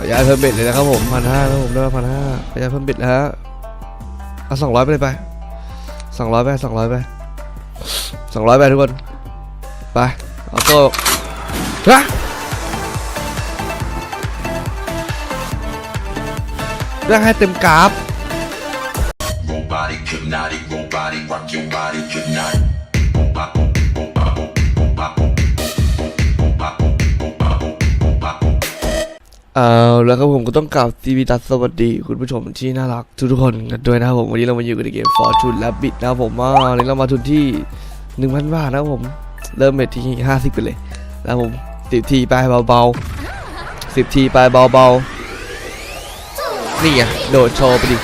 ออนุญาตเพิ่มเบ็ดเลยนะครับผมพันห้าแล้วผมได้มาพันห้าขออนุญาตเพิ่มเบ็ดแล้วเอาสองร้อยไปเลยไปสองร้อยไปสองร้อยไปสองร้อยไปทุกคน ไปออโต้ฮะเรื่องให้เต็มกราฟ Robotic, hypnotic, robotic, rock your body, hypnotic. เอาแล้วครับผมก็ต้องกล่าวทีวีตัดสวัสดีคุณผู้ชมที่น่ารักทุกๆคนกันด้วยนะครับผมวันนี้เรามาอยู่กันในเกม Fortune Rabbit นะครับผมว่าวันนี้เรามาทุนที่1,000บาทนะครับผม เริ่มเม็ดที่50ไปเลยนะครับผม10ทีไปเบาๆ10ทีไปเบาๆนี่ไงโดดโชว์ไปดิ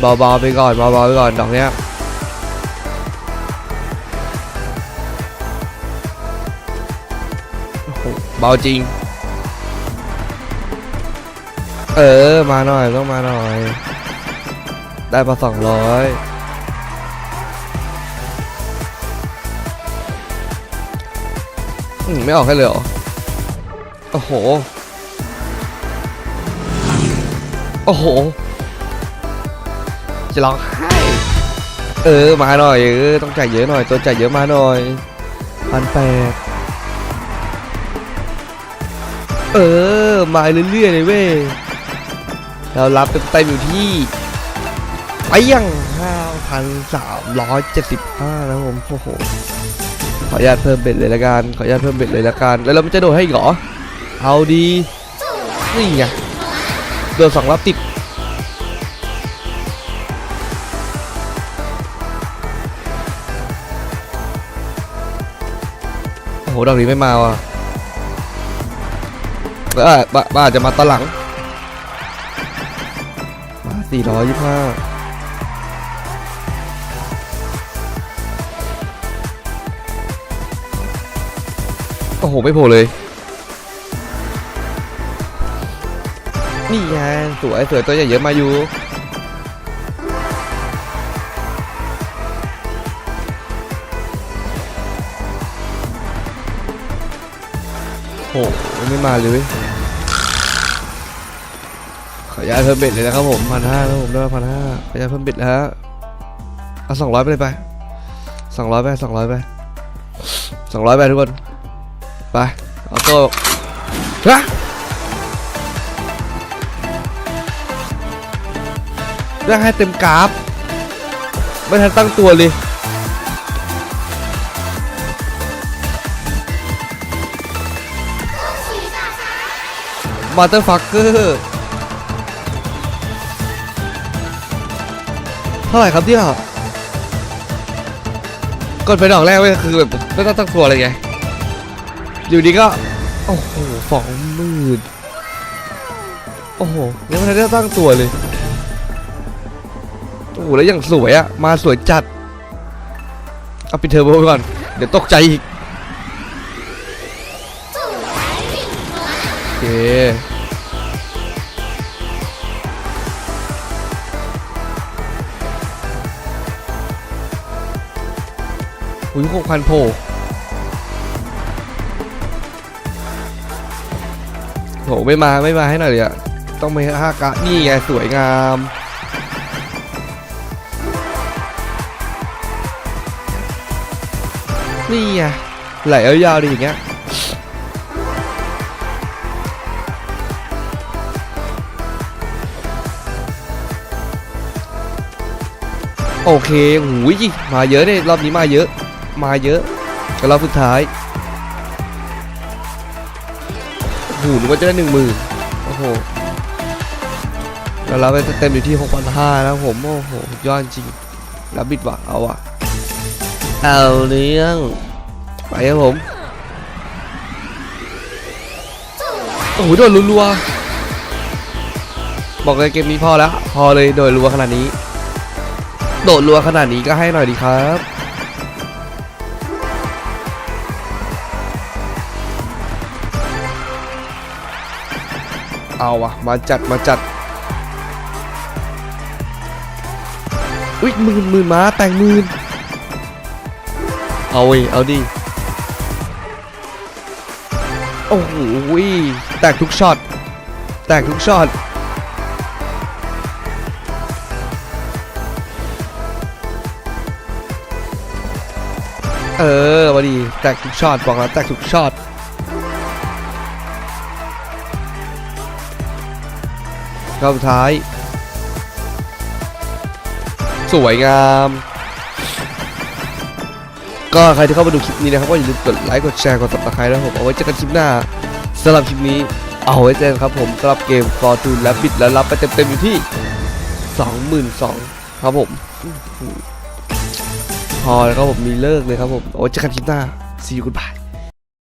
เบาๆไปก่อนเบาๆไปก่อนดอกเนี้ยเบาจริง เออ มาหน่อยต้องมาหน่อย ได้มาสองร้อยไม่ออกให้เลยเหรอ โอ้โห โอ้โห จะร้องไห้เออ มาหน่อย เออ ต้องจ่ายเยอะหน่อย ตัวจ่ายเยอะมาหน่อยพันแปดเออ มาเรื่อยๆเลยเว้ย เรารับเต็มๆอยู่ที่ไปยัง5,375นะครับผมโอ้โหขออนุญาตเพิ่มเบ็ดเลยละกันขออนุญาตเพิ่มเบ็ดเลยละกันแล้วเราไม่จะโดดให้เหรอเอาดีนี่ไงโดดสองรอบติดโอ้โหดอกนี้ไม่มาว่ะบ้าบ้าบ้าจะมาตอนหลัง สี่ร้อยยี่ห้าโอ้โห ไม่โผล่เลย นี่ไงสวยสวยตัวใหญ่เยอะมาอยู่โอ้โหไม่มาเลยว้ยข ออนุญาตเพิ่มเบ็ดเลยนะครับผมพันห้าแล้วผมได้พันห้าขออนุญาตเพิ่มเบ็ดแล้วเอาสองร้อยไปเลยไปสองร้อยไปสองร้อยไปสองร้อยไปทุกคน ไปออโต้ฮะเรื่องให้เต็มกราฟ ไม่ทันตั้งตัวเลยมาเตอร์ฟักเกอร์ เท่าไหร่ครับเนี่ยกดไปดอกแรกเว้ยคือแบบไม่ต้องตั้งตัวอะไรไง อยู่ดีก็ โอ้โหสองหมื่นโอ้โหยังไม่ได้ตั้งตัวเลย โอ้โหแล้วอย่างสวยอะมาสวยจัด เอาปิดเทอร์โบไปก่อน เดี๋ยวตกใจอีกโอเค อุ้ยหกพันโผล่โหไม่มาไม่มาให้หน่อยเลยอะต้องไม่ห้ากะนี่ไงสวยงามนี่ไงไหลยาวๆดีอย่างเงี้ยโอเคหูยมาเยอะเลยรอบนี้มาเยอะ มาเยอะกับรอบสุดท้ายโอ้โหนึกว่าจะได้หนึ่งหมื่นโอ้โหแล้วเราไปเต็มอยู่ที่หกพันห้าแล้วผมโอ้โหยอดจริงรับบิดว่ะเอาว่ะเอาเรื่องไปครับผมโอ้โหโดนรัวบอกเลยเกมนี้พอแล้ว พอเลยโดนรัวขนาดนี้ โดดรัวขนาดนี้ก็ให้หน่อยดีครับ เอาวะมาจัดมาจัดอุ้ยหมื่นหมื่นมาแต่งหมื่นเอาเว้ยเอาดิโอ้โหแตกทุกช็อตแตกทุกช็อตเออมาดีแตกทุกช็อตบอกแล้วแตกทุกช็อต รอบสุดท้าย สวยงาม ก็ใครที่เข้ามาดูคลิปนี้นะครับ ก็อย่าลืมกดไลค์ กดแชร์ กด subscribe นะผมเอาไว้เจอกันคลิปหน้าสำหรับคลิปนี้เอาไว้เจอกันครับผมสำหรับเกม Fortune และบิดแล้วรับไปเต็มๆอยู่ที่ 22,000ครับผมพอแล้วครับผมมีเลิกเลยครับผมเอาไว้เจอกันคลิปหน้า see you goodbye